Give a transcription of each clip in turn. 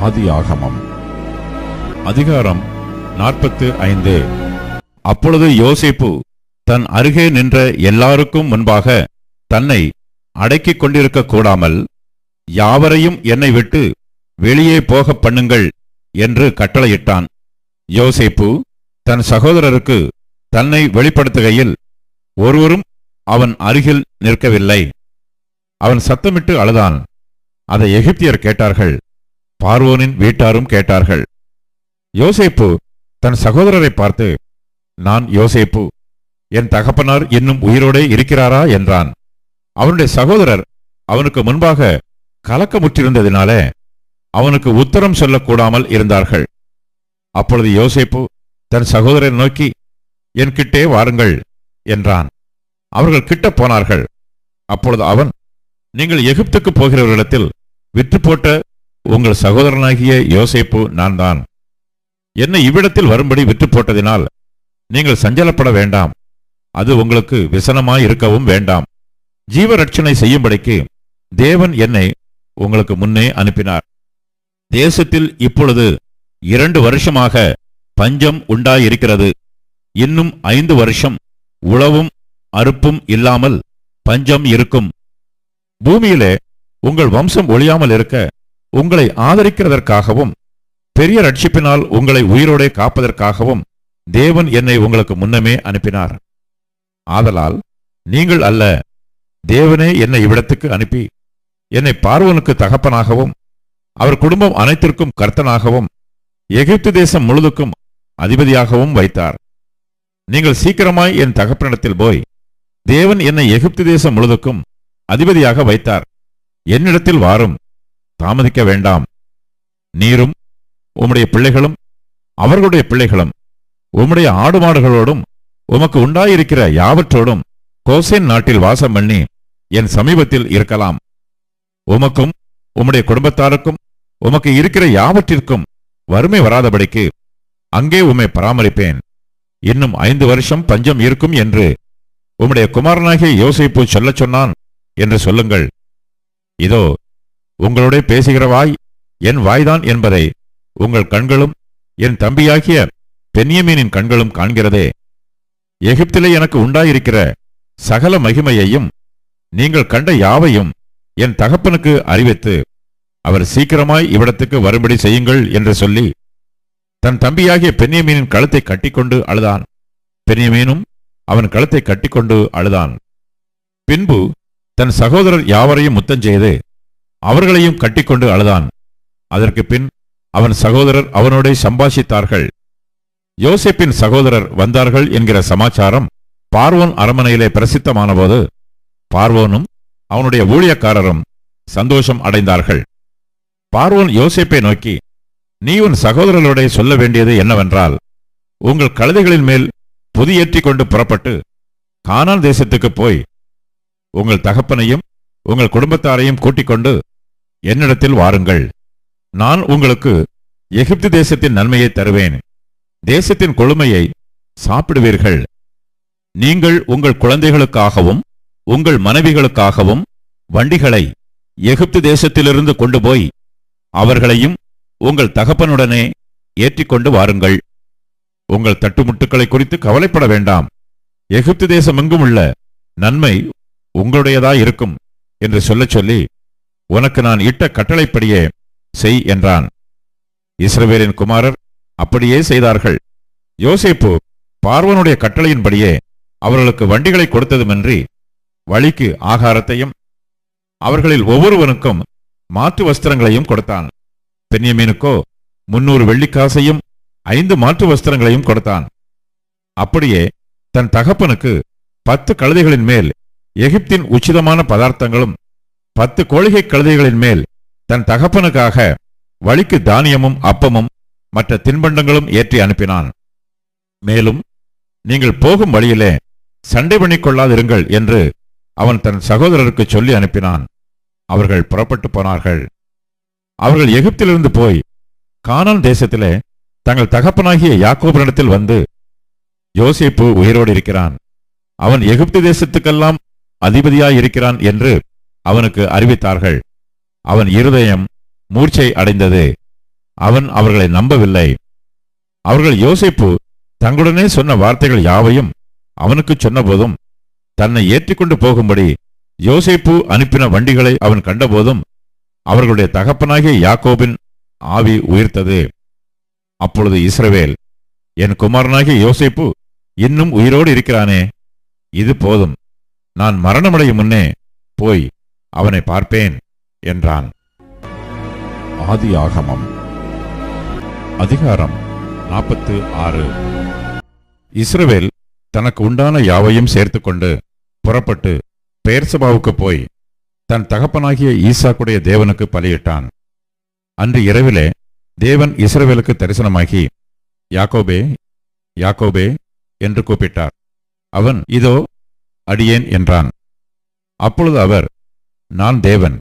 ஆதி ஆகமம் அதிகாரம் நாற்பத்து ஐந்து. அப்பொழுது யோசிப்பு தன் அருகே நின்ற எல்லாருக்கும் முன்பாக தன்னை அடக்கிக் கொண்டிருக்க கூடாமல் யாவரையும் என்னை விட்டு வெளியே போகப் பண்ணுங்கள் என்று கட்டளையிட்டான். யோசேப்பு தன் சகோதரருக்கு தன்னை வெளிப்படுத்துகையில் ஒருவரும் அவன் அருகில் நிற்கவில்லை. அவன் சத்தமிட்டு அழுதான். அதை எகிப்தியர் கேட்டார்கள். பார்வோனின் வீட்டாரும் கேட்டார்கள். யோசேப்பு தன் சகோதரரை பார்த்து நான் யோசேப்பு என் தகப்பனார் இன்னும் உயிரோடே இருக்கிறாரா? என்றான். அவனுடைய சகோதரர் அவனுக்கு முன்பாக கலக்கமுற்றிருந்ததினாலே அவனுக்கு உத்தரம் சொல்லக்கூடாமல் இருந்தார்கள். அப்பொழுது யோசேப்பு தன் சகோதரரை நோக்கி என்கிட்டே வாருங்கள் என்றான். அவர்கள் கிட்ட போனார்கள். அப்பொழுது அவன் நீங்கள் எகிப்துக்கு போகிறவர்களிடத்தில் விற்று போட்ட உங்கள் சகோதரனாகிய யோசேப்பு நான் தான் என்னை இவ்விடத்தில் வரும்படி விற்று போட்டதினால் நீங்கள் சஞ்சலப்பட வேண்டாம். அது உங்களுக்கு விசனமாய் இருக்கவும் வேண்டாம். ஜீவரட்சணை செய்யும்படிக்கு தேவன் என்னை உங்களுக்கு முன்னே அனுப்பினார். தேசத்தில் இப்பொழுது இரண்டு வருஷமாக பஞ்சம் உண்டாயிருக்கிறது. இன்னும் ஐந்து வருஷம் உழவும் அறுப்பும் இல்லாமல் பஞ்சம் இருக்கும். பூமியிலே உங்கள் வம்சம் ஒழியாமல் இருக்க உங்களை ஆதரிக்கிறதற்காகவும் பெரிய ரட்சிப்பினால் உங்களை உயிரோடே காப்பதற்காகவும் தேவன் என்னை உங்களுக்கு முன்னமே அனுப்பினார். ஆதலால் நீங்கள் அல்ல தேவனே என்னை இவ்விடத்துக்கு அனுப்பி என்னை பார்வனுக்கு தகப்பனாகவும் அவர் குடும்பம் அனைத்திற்கும் கர்த்தனாகவும் எகிப்து தேசம் முழுதுக்கும் அதிபதியாகவும் வைத்தார். நீங்கள் சீக்கிரமாய் என் தகப்பனிடத்தில் போய் தேவன் என்னை எகிப்து தேசம் முழுதுக்கும் அதிபதியாக வைத்தார். என்னிடத்தில் வாரும் தாமதிக்க வேண்டாம். நீரும் உம்முடைய பிள்ளைகளும் அவர்களுடைய பிள்ளைகளும் உம்முடைய ஆடு மாடுகளோடும் உமக்கு உண்டாயிருக்கிற யாவற்றோடும் கோசேன் நாட்டில் வாசம் பண்ணி என் சமீபத்தில் இருக்கலாம். உமக்கும் உம்முடைய குடும்பத்தாருக்கும் உமக்கு இருக்கிற யாவற்றிற்கும் வறுமை வராதபடிக்கு அங்கே உம்மை பராமரிப்பேன். இன்னும் ஐந்து வருஷம் பஞ்சம் இருக்கும் என்று உம்முடைய குமாரனாகிய யோசிப்பு சொல்லச் சொன்னான் என்று சொல்லுங்கள். இதோ உங்களோட பேசுகிற வாய் என் வாய்தான் என்பதை உங்கள் கண்களும் என் தம்பியாகிய பென்யமீனின் கண்களும் காண்கிறதே. எகிப்திலே எனக்கு உண்டாயிருக்கிற சகல மகிமையையும் நீங்கள் கண்ட யாவையும் என் தகப்பனுக்கு அறிவித்து அவர் சீக்கிரமாய் இவ்விடத்துக்கு வரும்படி செய்யுங்கள் என்று சொல்லி தன் தம்பியாகிய பென்யமீனின் கழுத்தை கட்டிக்கொண்டு அழுதான். பென்யமீனும் அவன் கழுத்தை கட்டிக்கொண்டு அழுதான். பின்பு தன் சகோதரர் யாவரையும் முத்தஞ்செய்து அவர்களையும் கட்டிக்கொண்டு அழுதான். அதற்கு பின் அவன் சகோதரர் அவனோடே சம்பாஷித்தார்கள். யோசேப்பின் சகோதரர் வந்தார்கள் என்கிற சமாச்சாரம் பார்வோன் அரமனையிலே பிரசித்தமானபோது பார்வோனும் அவனுடைய ஊழியக்காரரும் சந்தோஷம் அடைந்தார்கள். பார்வோன் யோசேப்பை நோக்கி நீ உன் சகோதரர்களுடைய சொல்ல வேண்டியது என்னவென்றால் உங்கள் கழுதைகளின் மேல் புதியேற்றி கொண்டு புறப்பட்டு கானான் தேசத்துக்கு போய் உங்கள் தகப்பனையும் உங்கள் குடும்பத்தாரையும் கூட்டிக் கொண்டு என்னிடத்தில் வாருங்கள். நான் உங்களுக்கு எகிப்து தேசத்தின் நன்மையை தருவேன். தேசத்தின் கொழுமையை சாப்பிடுவீர்கள். நீங்கள் உங்கள் குழந்தைகளுக்காகவும் உங்கள் மனைவிகளுக்காகவும் வண்டிகளை எகிப்து தேசத்திலிருந்து கொண்டு போய் அவர்களையும் உங்கள் தகப்பனுடனே ஏற்றிக்கொண்டு வாருங்கள். உங்கள் தட்டுமுட்டுக்களை குறித்து கவலைப்பட வேண்டாம். எகிப்து தேசம் எங்கும் உள்ள நன்மை உங்களுடையதாய் இருக்கும் என்று சொல்லச் சொல்லி உனக்கு நான் இட்ட கட்டளைப்படியே செய் என்றான். இஸ்ரவேலின் குமாரர் அப்படியே செய்தார்கள். யோசேப்பு பார்வனுடைய கட்டளையின்படியே அவர்களுக்கு வண்டிகளை கொடுத்ததுமின்றி வழிக்கு ஆகாரத்தையும் அவர்களில் ஒவ்வொருவனுக்கும் மாற்று வஸ்திரங்களையும் கொடுத்தான். பென்யமீனுக்கோ முன்னூறு வெள்ளிக்காசையும் ஐந்து மாற்று வஸ்திரங்களையும் கொடுத்தான். அப்படியே தன் தகப்பனுக்கு பத்து கழுதைகளின் மேல் எகிப்தின் உச்சிதமான பதார்த்தங்களும் பத்து கோழிகை கழுதைகளின் மேல் தன் தகப்பனுக்காக வழிக்கு தானியமும் அப்பமும் மற்ற தின்பண்டங்களும் ஏற்றி அனுப்பினான். மேலும் நீங்கள் போகும் வழியிலே சண்டை பண்ணிக் கொள்ளாதிருங்கள் என்று அவன் தன் சகோதரருக்கு சொல்லி அனுப்பினான். அவர்கள் புறப்பட்டு போனார்கள். அவர்கள் எகிப்திலிருந்து போய் கானான் தேசத்திலே தங்கள் தகப்பனாகிய யாக்கோபனிடத்தில் வந்து யோசேப்பு உயிரோடு இருக்கிறான். அவன் எகிப்து தேசத்துக்கெல்லாம் அதிபதியாயிருக்கிறான் என்று அவனுக்கு அறிவித்தார்கள். அவன் இருதயம் மூர்ச்சை அடைந்தது. அவன் அவர்களை நம்பவில்லை. அவர்கள் யோசிப்பு தங்களுடனே சொன்ன வார்த்தைகள் யாவையும் அவனுக்கு சொன்னபோதும் தன்னை ஏற்றிக்கொண்டு போகும்படி யோசேப்பு அனுப்பின வண்டிகளை அவன் கண்டபோதும் அவர்களுடைய தகப்பனாகிய யாக்கோபின் ஆவி உயிர்த்தது. அப்பொழுது இஸ்ரவேல் என் குமாரனாகிய யோசேப்பு இன்னும் உயிரோடு இருக்கிறானே இது போதும். நான் மரணமடையும் முன்னே போய் அவனை பார்ப்பேன் என்றான். ஆதி ஆகமம் அதிகாரம் நாற்பத்து ஆறு. இஸ்ரவேல் தனக்கு உண்டான யாவையும் சேர்த்துக்கொண்டு புறப்பட்டு பெயர்சபாவுக்கு போய் தன் தகப்பனாகிய ஈசாக்குடைய தேவனுக்கு பலியிட்டான். அன்று இரவிலே தேவன் இஸ்ரவேலுக்கு தரிசனமாகி யாக்கோபே யாக்கோபே என்று கூப்பிட்டார். அவன் இதோ அடியேன் என்றான். அப்பொழுது அவர் நான் தேவன்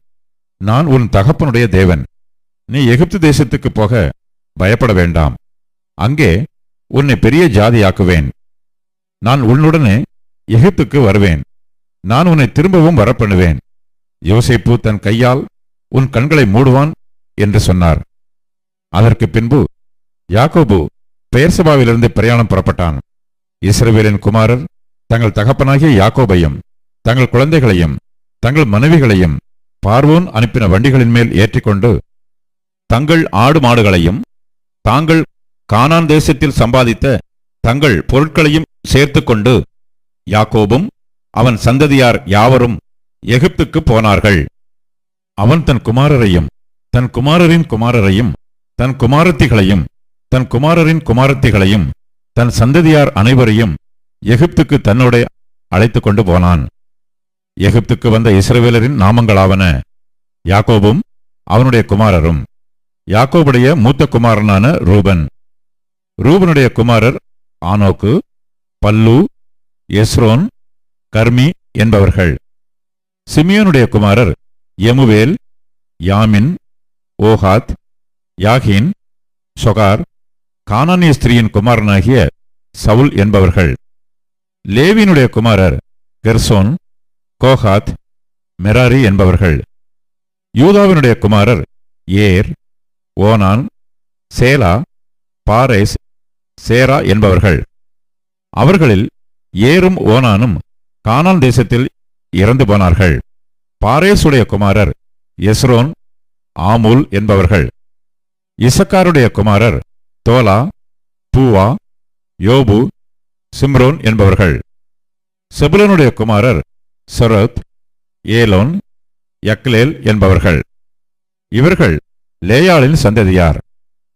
நான் உன் தகப்பனுடைய தேவன். நீ எகிப்து தேசத்துக்கு போக பயப்பட வேண்டாம். அங்கே உன்னை பெரிய ஜாதியாக்குவேன். நான் உன்னுடனே எகிப்துக்கு வருவேன். நான் உன்னை திரும்பவும் வரப்பண்ணுவேன். யோசேப்பு தன் கையால் உன் கண்களை மூடுவான் என்று சொன்னார். அதற்கு பின்பு யாக்கோபு பெயர்சபாவிலிருந்து பிரயாணம் புறப்பட்டான். இஸ்ரவேலின் குமாரர் தங்கள் தகப்பனாகிய யாக்கோபையும் தங்கள் குழந்தைகளையும் தங்கள் மனைவிகளையும் பார்வோன் அனுப்பின வண்டிகளின் மேல் ஏற்றிக்கொண்டு தங்கள் ஆடு மாடுகளையும் தாங்கள் கானான் தேசத்தில் சம்பாதித்த தங்கள் பொருட்களையும் சேர்த்துக்கொண்டு யாக்கோபும் அவன் சந்ததியார் யாவரும் எகிப்துக்கு போனார்கள். அவன் தன் குமாரரையும் தன் குமாரரின் குமாரரையும் தன் குமாரத்திகளையும் தன் குமாரரின் குமாரத்திகளையும் தன் சந்ததியார் அனைவரையும் எகிப்துக்கு தன்னோட அழைத்து கொண்டு போனான். எகிப்துக்கு வந்த இஸ்ரவேலரின் நாமங்களாவன யாக்கோபும் அவனுடைய குமாரரும் யாக்கோபுடைய மூத்த குமாரனான ரூபன். ரூபனுடைய குமாரர் ஆனோக்கு பல்லு எஸ்ரோன் கர்மி என்பவர்கள். சிமியோனுடைய குமாரர் எமுவேல் யாமின் ஓஹாத் யாகின் சொகார் கானானிய ஸ்திரீயின் குமாரனாகிய சவுல் என்பவர்கள். லேவியினுடைய குமாரர் கெர்சோன் கோஹாத் மெராரி என்பவர்கள். யூதாவினுடைய குமாரர் ஏர் ஓனான் சேலா பாரேஸ் சேரா என்பவர்கள். அவர்களில் ஏரும் ஓனானும் கானான் தேசத்தில் இறந்து போனார்கள். பாரேசுடைய குமாரர் எஸ்ரோன் ஆமுல் என்பவர்கள். இசக்காருடைய குமாரர் தோலா பூவா யோபு சிம்ரோன் என்பவர்கள். செபுலனுடைய குமாரர் சரத் ஏலோன் யக்லேல் என்பவர்கள். இவர்கள் லேயாளின் சந்ததியார்.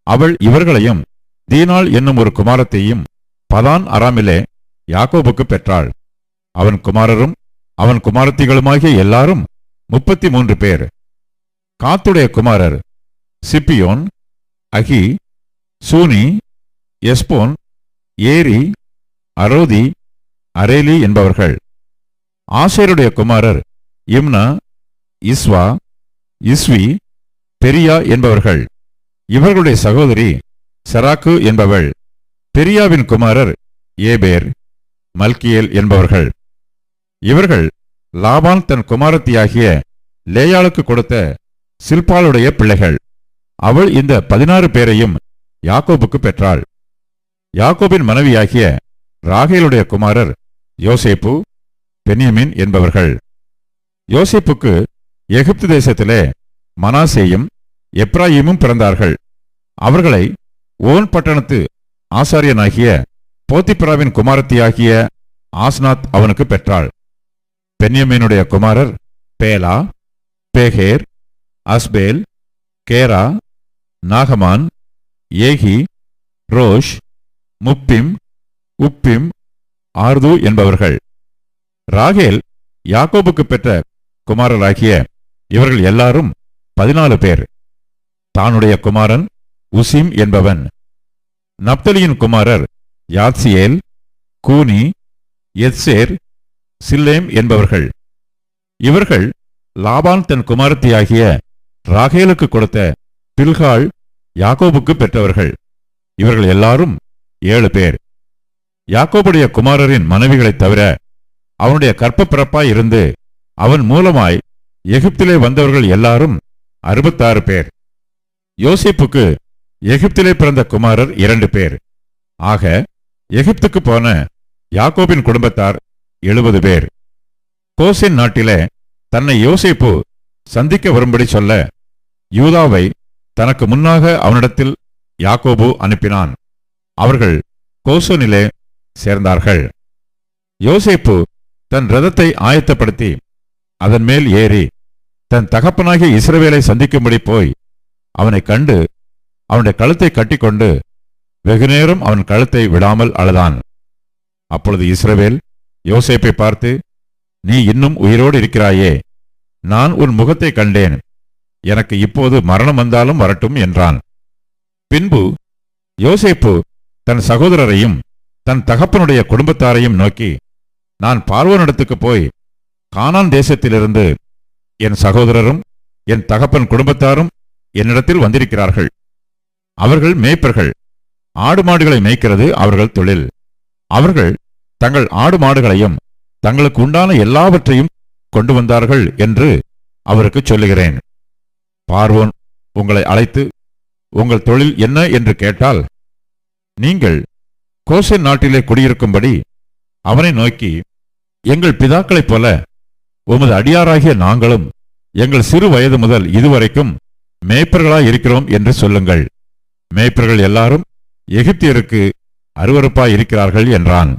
அவள் இவர்களையும் தீனாள் என்னும் ஒரு குமாரத்தையும் பதான் அராமிலே யாக்கோபுக்கு பெற்றாள். அவன் குமாரரும் அவன் குமாரத்திகளுமாகிய எல்லாரும் முப்பத்தி மூன்று பேர். காத்துடைய குமாரர் சிப்பியோன் அகி சூனி எஸ்போன் ஏரி அரோதி அரேலி என்பவர்கள். ஆசேருடைய குமாரர் இம்னா இஸ்வா இஸ்வி பெரியா என்பவர்கள். இவர்களுடைய சகோதரி செராக்கு என்பவள். பெரியாவின் குமாரர் ஏபேர் மல்கியேல் என்பவர்கள். இவர்கள் லாபான் தன் குமாரத்தியாகிய லேயாளுக்கு கொடுத்த சில்பாளுடைய பிள்ளைகள். அவள் இந்த பதினாறு பேரையும் யாக்கோபுக்கு பெற்றாள். யாக்கோபின் மனைவியாகிய ராகேலுடைய குமாரர் யோசேப்பு பென்யமின் என்பவர்கள். யோசேப்புக்கு எகிப்து தேசத்திலே மனாசேயும் எப்ராஹிமும் பிறந்தார்கள். அவர்களை ஓன் பட்டணத்து ஆசாரியனாகிய போத்திப்ராவின் குமாரத்தியாகிய ஆஸ்நாத் அவனுக்கு பெற்றாள். பென்யமீனுடைய குமாரர் பேலா பேகேர் அஸ்பேல் கேரா நாகமான் ஏகி ரோஷ் முப்பிம் உப்பிம் ஆர்து என்பவர்கள். ராகேல் யாக்கோபுக்கு பெற்ற குமாரராகிய இவர்கள் எல்லாரும் பதினாலு பேர். தானுடைய குமாரன் உசிம் என்பவன். நப்தலியின் குமாரர் யாத்சியேல் கூனி எத்சேர் சில்லேம் என்பவர்கள். இவர்கள் லாபான் தன் குமாரத்தியாகிய ராகேலுக்கு கொடுத்த பில்காள் யாக்கோபுக்கு பெற்றவர்கள். இவர்கள் எல்லாரும் ஏழு பேர். யாக்கோபுடைய குமாரரின் மனைவிகளைத் தவிர அவனுடைய கற்ப பிறப்பாய் இருந்து அவன் மூலமாய் எகிப்திலே வந்தவர்கள் எல்லாரும் அறுபத்தாறு பேர். யோசிப்புக்கு எகிப்திலே பிறந்த குமாரர் இரண்டு பேர். ஆக எகிப்துக்கு போன யாக்கோபின் குடும்பத்தார் எழுபது பேர். கோசின் நாட்டிலே தன்னை யோசிப்பு சந்திக்க வரும்படி சொல்ல யூதாவை தனக்கு முன்னாக அவனிடத்தில் யாக்கோபு அனுப்பினான். அவர்கள் கோசோனிலே சேர்ந்தார்கள். யோசேப்பு தன் ரதத்தை ஆயத்தப்படுத்தி அதன் மேல் ஏறி தன் தகப்பனாகிய இஸ்ரவேலை சந்திக்கும்படி போய் அவனைக் கண்டு அவனுடைய கழுத்தை கட்டிக்கொண்டு வெகுநேரம் அவன் கழுத்தை விடாமல் அழுதான். அப்பொழுது இஸ்ரவேல் யோசேப்பை பார்த்து நீ இன்னும் உயிரோடு இருக்கிறாயே. நான் உன் முகத்தை கண்டேன். எனக்கு இப்போது மரணம் வந்தாலும் வரட்டும் என்றான். பின்பு யோசேப்பு தன் சகோதரரையும் தன் தகப்பனுடைய குடும்பத்தாரையும் நோக்கி நான் பார்வனிடத்துக்கு போய் கானான் தேசத்திலிருந்து என் சகோதரரும் என் தகப்பன் குடும்பத்தாரும் என்னிடத்தில் வந்திருக்கிறார்கள். அவர்கள் மேய்ப்பர்கள். ஆடு மாடுகளை மேய்க்கிறது அவர்கள் தொழில். அவர்கள் தங்கள் ஆடு மாடுகளையும் தங்களுக்கு உண்டான எல்லாவற்றையும் கொண்டு வந்தார்கள் என்று அவருக்கு சொல்லுகிறேன். பார்வோன் உங்களை அழைத்து உங்கள் தொழில் என்ன என்று கேட்டால் நீங்கள் கோசை நாட்டிலே குடியிருக்கும்படி அவனை நோக்கி எங்கள் பிதாக்களைப் போல உமது அடியாராகிய நாங்களும் எங்கள் சிறு வயது முதல் இதுவரைக்கும் மேய்ப்பர்களாய் இருக்கிறோம் என்று சொல்லுங்கள். மேய்ப்பர்கள் எல்லாரும் எகிப்தியருக்கு அருவருப்பாய் இருக்கிறார்கள் என்றான்.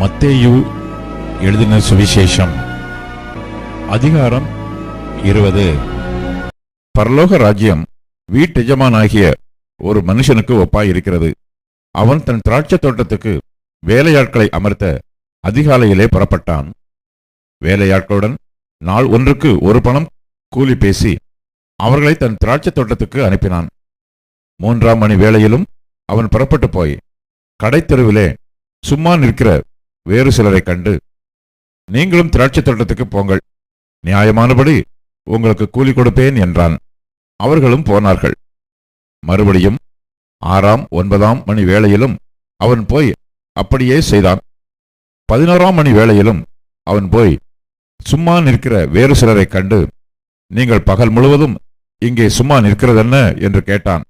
மத்தேயு எழுதின சுவிசேஷம் அதிகாரம் இருபது. பரலோக ராஜ்யம் வீட்டெஜமானாகிய ஒரு மனுஷனுக்கு ஒப்பாய் இருக்கிறது அவன் தன் திராட்சை தோட்டத்துக்கு வேலையாட்களை அமர்த்த அதிகாலையிலே புறப்பட்டான். வேலையாட்களுடன் நாள் ஒன்றுக்கு ஒரு பணம் கூலி பேசி அவர்களை தன் திராட்சைத் தோட்டத்துக்கு அனுப்பினான். மூன்றாம் மணி வேளையிலும் அவன் புறப்பட்டு போய் கடைத்தெருவிலே சும்மா நிற்கிற வேறு சிலரைக் கண்டு நீங்களும் திராட்சை தோட்டத்துக்கு போங்கள். நியாயமானபடி உங்களுக்கு கூலி கொடுப்பேன் என்றான். அவர்களும் போனார்கள். மறுபடியும் ஆறாம் ஒன்பதாம் மணி வேளையிலும் அவன் போய் அப்படியே செய்தான். பதினோராம் மணி வேளையிலும் அவன் போய் சும்மா நிற்கிற வேறு சிலரைக் கண்டு நீங்கள் பகல் முழுவதும் இங்கே சும்மா நிற்கிறதென்ன? என்று கேட்டான்.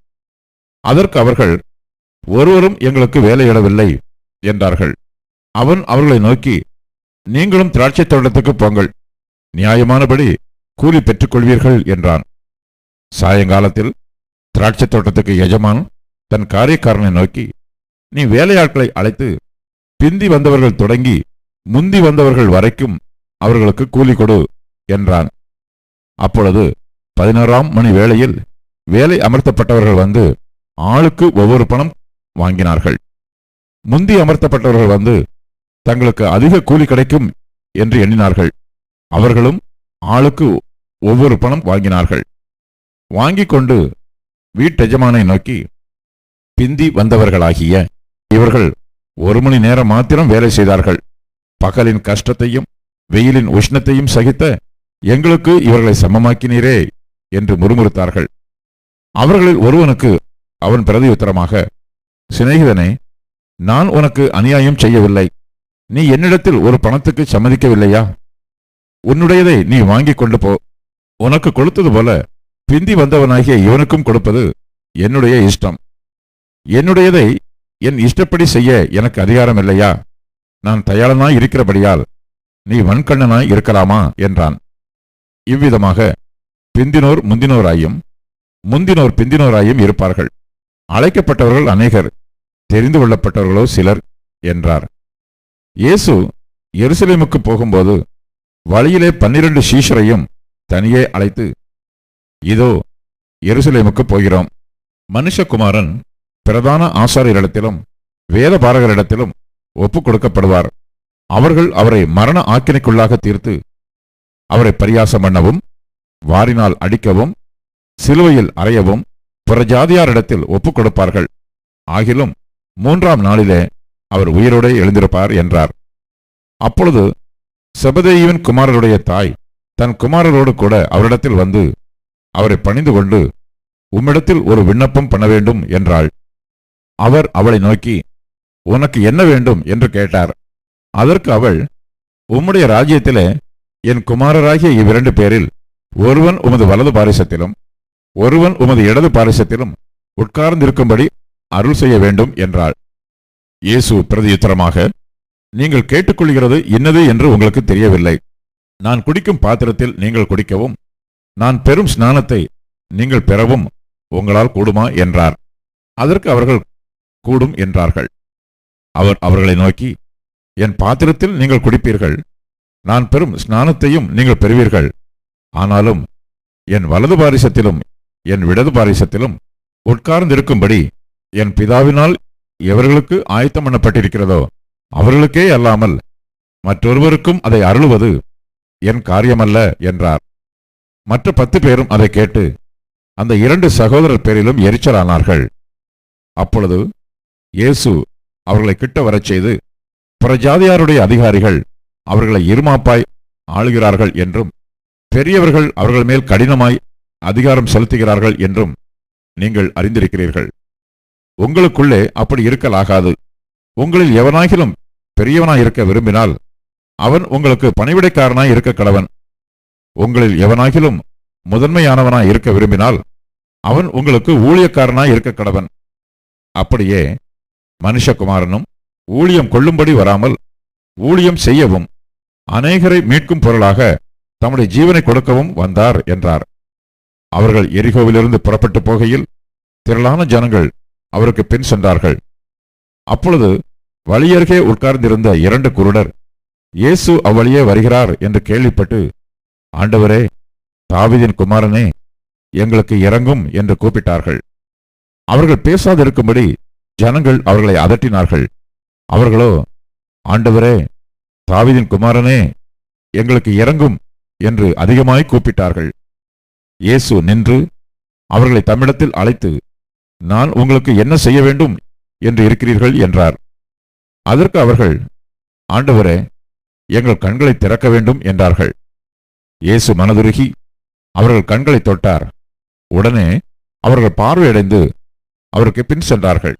அதற்கு அவர்கள் ஒருவரும் எங்களுக்கு வேலையிடவில்லை என்றார்கள். அவன் அவர்களை நோக்கி நீங்களும் திராட்சைத் தோட்டத்துக்கு போங்கள். நியாயமானபடி கூலி பெற்றுக்கொள்வீர்கள் என்றான். சாயங்காலத்தில் திராட்சைத் தோட்டத்துக்கு எஜமான் தன் காரியக்காரனை நோக்கி நீ வேலையாட்களை அழைத்து பிந்தி வந்தவர்கள் தொடங்கி முந்தி வந்தவர்கள் வரைக்கும் அவர்களுக்கு கூலி கொடு என்றான். அப்பொழுது பதினோராம் மணி வேளையில் வேலை அமர்த்தப்பட்டவர்கள் வந்து ஆளுக்கு ஒவ்வொரு பணம் வாங்கினார்கள். முந்தி அமர்த்தப்பட்டவர்கள் வந்து தங்களுக்கு அதிக கூலி கிடைக்கும் என்று எண்ணினார்கள். அவர்களும் ஆளுக்கு ஒவ்வொரு பணம் வாங்கினார்கள். வாங்கிக் கொண்டு வீட்டெஜமானை நோக்கி பிந்தி வந்தவர்களாகிய இவர்கள் ஒரு மணி நேரம் மாத்திரம் வேலை செய்தார்கள். பகலின் கஷ்டத்தையும் வெயிலின் உஷ்ணத்தையும் சகித்த எங்களுக்கு இவர்களை சமமாக்கினீரே என்று முறுமுறுத்தார்கள். அவர்களில் ஒருவனுக்கு அவன் பிரதியுத்தரமாக சிநேகிதனே நான் உனக்கு அநியாயம் செய்யவில்லை. நீ என்னிடத்தில் ஒரு பணத்துக்கு சம்மதிக்கவில்லையா? உன்னுடையதை நீ வாங்கிக் கொண்டு போ. உனக்கு கொடுத்தது போல பிந்தி வந்தவனாகிய இவனுக்கும் கொடுப்பது என்னுடைய இஷ்டம். என்னுடையதை என் இஷ்டப்படி செய்ய எனக்கு அதிகாரம் இல்லையா நான் தயாளனாய் இருக்கிறபடியால் நீ வன்கண்ணனாய் இருக்கலாமா? என்றான். இவ்விதமாக பிந்தினோர் முந்தினோராயும் முந்தினோர் பிந்தினோராயும் இருப்பார்கள். அழைக்கப்பட்டவர்கள் அநேகர் தெரிந்து கொள்ளப்பட்டவர்களோ சிலர் என்றார். இயேசு எருசலேமுக்கு போகும்போது வழியிலே பன்னிரண்டு சீஷரையும் தனியே அழைத்து இதோ எருசலேமுக்கு போகிறோம். மனுஷகுமாரன் பிரதான ஆசாரியரிடத்திலும் வேத பாரகரிடத்திலும் ஒப்புக் கொடுக்கப்படுவார். அவர்கள் அவரை மரண ஆக்கினைக்குள்ளாக தீர்த்து அவரை பரியாசம் பண்ணவும் வாரினால் அடிக்கவும் சிலுவையில் அறையவும் புறஜாதியாரிடத்தில் ஒப்புக் கொடுப்பார்கள். ஆகிலும் மூன்றாம் நாளிலே அவர் உயிரோடே எழுந்திருப்பார் என்றார். அப்பொழுது செபதேயுவின் குமாரருடைய தாய் தன் குமாரரோடு கூட அவரிடத்தில் வந்து அவரை பணிந்து கொண்டு உம்மிடத்தில் ஒரு விண்ணப்பம் பண்ண வேண்டும் என்றாள். அவர் அவளை நோக்கி உனக்கு என்ன வேண்டும்? என்று கேட்டார். அதற்கு அவள் உம்முடைய ராஜ்யத்திலே என் குமாரராகிய இவ்விரண்டு பேரில் ஒருவன் உமது வலது பாரிசத்திலும் ஒருவன் உமது இடது பாரிசத்திலும் உட்கார்ந்திருக்கும்படி அருள் செய்ய வேண்டும் என்றாள். இயேசு பிரதியுத்தரமாக நீங்கள் கேட்டுக்கொள்கிறது என்னது என்று உங்களுக்கு தெரியவில்லை. நான் குடிக்கும் பாத்திரத்தில் நீங்கள் குடிக்கவும் நான் பெறும் ஸ்நானத்தை நீங்கள் பெறவும் உங்களால் கூடுமா என்றார். அதற்கு அவர்கள் கூடும் என்றார்கள். அவர் அவர்களை நோக்கி என் பாத்திரத்தில் நீங்கள் குடிப்பீர்கள் நான் பெறும் ஸ்நானத்தையும் நீங்கள் பெறுவீர்கள். ஆனாலும் என் வலது பாரிசத்திலும் என் இடது பாரிசத்திலும் உட்கார்ந்திருக்கும்படி என் பிதாவினால் எவர்களுக்கு ஆயத்தம் பண்ணப்பட்டிருக்கிறதோ அவர்களுக்கே அல்லாமல் மற்றொருவருக்கும் அதை அருளுவது என் காரியமல்ல என்றார். மற்ற பத்து பேரும் அதை கேட்டு அந்த இரண்டு சகோதரர் பேரிலும் எரிச்சலானார்கள். அப்பொழுது இயேசு அவர்களை கிட்ட வரச் செய்து பிரஜாதியாருடைய அதிகாரிகள் அவர்களை இருமாப்பாய் ஆளுகிறார்கள் என்றும் பெரியவர்கள் அவர்கள் மேல் கடினமாய் அதிகாரம் செலுத்துகிறார்கள் என்றும் நீங்கள் அறிந்திருக்கிறீர்கள். உங்களுக்குள்ளே அப்படி இருக்கலாகாது. உங்களில் எவனாகிலும் பெரியவனாய் இருக்க விரும்பினால் அவன் உங்களுக்கு பணிவிடைக்காரனாய் இருக்க கடவன். உங்களில் எவனாகிலும் முதன்மையானவனாய் இருக்க விரும்பினால் அவன் உங்களுக்கு ஊழியக்காரனாய் இருக்க கடவன். அப்படியே மனுஷகுமாரனும் ஊழியம் கொள்ளும்படி வராமல் ஊழியம் செய்யவும் அநேகரை மீட்கும் பொருளாக தம்முடைய ஜீவனை கொடுக்கவும் வந்தார் என்றார். அவர்கள் எரிகோவிலிருந்து புறப்பட்டு போகையில் திரளான ஜனங்கள் அவருக்கு பின் சென்றார்கள். அப்பொழுது வழியருகே உட்கார்ந்திருந்த இரண்டு குருடர் இயேசு அவ்வழியே வருகிறார் என்று கேள்விப்பட்டு ஆண்டவரே தாவிதின் குமாரனே எங்களுக்கு இறங்கும் என்று கூப்பிட்டார்கள். அவர்கள் பேசாதிருக்கும்படி ஜனங்கள் அவர்களை அதட்டினார்கள். அவர்களோ ஆண்டவரே தாவிதின் குமாரனே எங்களுக்கு இறங்கும் என்று அதிகமாய் கூப்பிட்டார்கள். இயேசு நின்று அவர்களை தமிழத்தில் அழைத்து நான் உங்களுக்கு என்ன செய்ய வேண்டும் என்று இருக்கிறீர்கள் என்றார். அதற்கு அவர்கள் ஆண்டவரே எங்கள் கண்களை திறக்க வேண்டும் என்றார்கள். இயேசு மனதுருகி அவர்கள் கண்களை தொட்டார். உடனே அவர்கள் பார்வையடைந்து அவருக்கு பின் சென்றார்கள்.